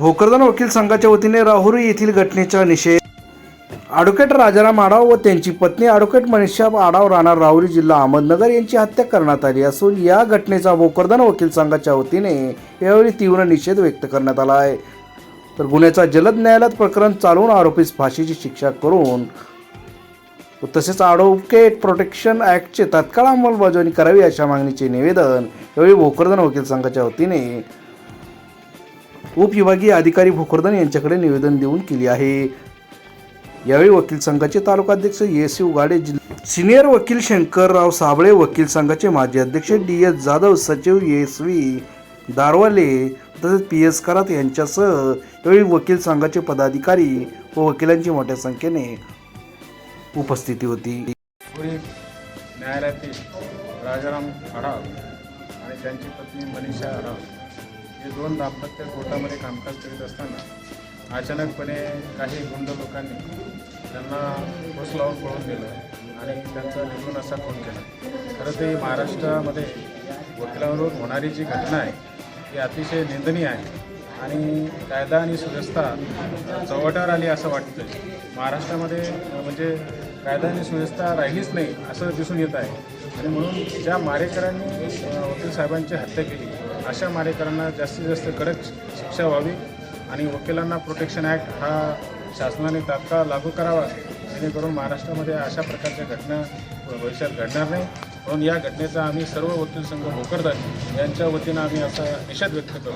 भोकरदन वकील संघाच्या वतीने राहुरी येथील घटनेचा निषेध. ॲडव्होकेट राजाराम आडाव व त्यांची पत्नी ॲडव्होकेट मनीषा आडाव राहणार राहुरी जिल्हा अहमदनगर यांची हत्या करण्यात आली असून या घटनेचा भोकरदन वकील संघाच्या वतीने यावेळी तीव्र निषेध व्यक्त करण्यात आला आहे. तर गुन्ह्याचा जलद न्यायालयात प्रकरण चालवून आरोपीस फाशीची शिक्षा करून तसेच ॲडव्होकेट प्रोटेक्शन ॲक्टचे तात्काळ अंमलबजावणी करावी अशा मागणीचे निवेदन यावेळी भोकरदन वकील संघाच्या वतीने उपविभागीय अधिकारी भोकरदन यांच्याकडे निवेदन देऊन केली आहे. यावेळी वकील संघाचे तालुकाध्यक्ष एस यू गाडे जिल्हा सिनियर वकील शंकरराव साबळे वकील संघाचे माजी अध्यक्ष डी एस जाधव सचिव एस व्ही दारवाले तसेच पी एस करात यांच्यासह यावेळी वकील संघाचे पदाधिकारी व वकिलांची मोठ्या संख्येने उपस्थिती होती. न्यायालयातील राजाराम आढाव आणि त्यांची पत्नी मनीषा आढाव हे दोन दाम्पत्य कोर्टामध्ये कामकाज करीत असताना अचानकपणे काही गुंड लोकांनी त्यांना पोस लावून पळून दिलं आणि त्यांचा निघून असा खून केला. खरं ते महाराष्ट्रामध्ये वकिलांवर होणारी जी घटना आहे ती अतिशय निंदनीय आहे आणि कायदा आणि सुव्यवस्था चव्हाट्यावर आली असं वाटतं महाराष्ट्रामध्ये म्हणजे कायदा आणि सुव्यवस्था राहिलीच नाही असं दिसून येत आहे. आणि म्हणून ज्या मारेकरांनी वकील साहेबांची हत्या केली अशा मारेकरांना जास्तीत जास्त कडक शिक्षा व्हावी आणि वकिलांना प्रोटेक्शन ॲक्ट हा शासनाने तात्काळ लागू करावा जेणेकरून महाराष्ट्रामध्ये अशा प्रकारच्या घटना भविष्यात घडणार नाही. म्हणून या घटनेचा आम्ही सर्व वकील संघ भोकरदार यांच्या वतीनं आम्ही असा निषेध व्यक्त करतो.